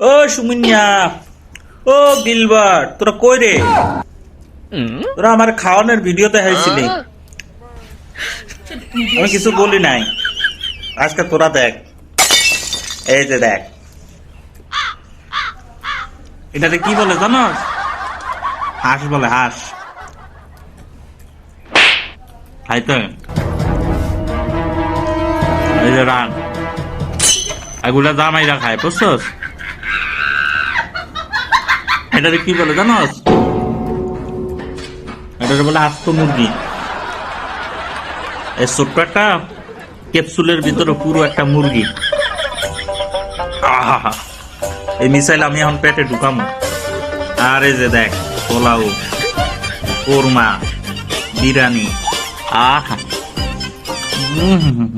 ও সুমিনিয়া। ও গিলবার তোরা কই রে? তোরা আমার খাওয়ানোর ভিডিও দেখাইছিলি। আমি কিছু বলি নাই। আজকে তোরা দেখ। এই যে দেখ। এটাতে কি বলে জানো? হাঁস বলে, হাঁস। খাইতে এই যে রান। এগুলা জামাইরা খায়, বুঝছস? এটাতে কি বলে জানোস? এটাতে বলে আস্ত মুরগি। এই ছোট্ট একটা ক্যাপসুলের ভিতরে পুরো একটা মুরগি। আহা এই মিসাইল আমি এখন পেটে ঢুকামো। আর এই যে দেখ পোলাও কোরমা বিরিয়ানি। আহা। উম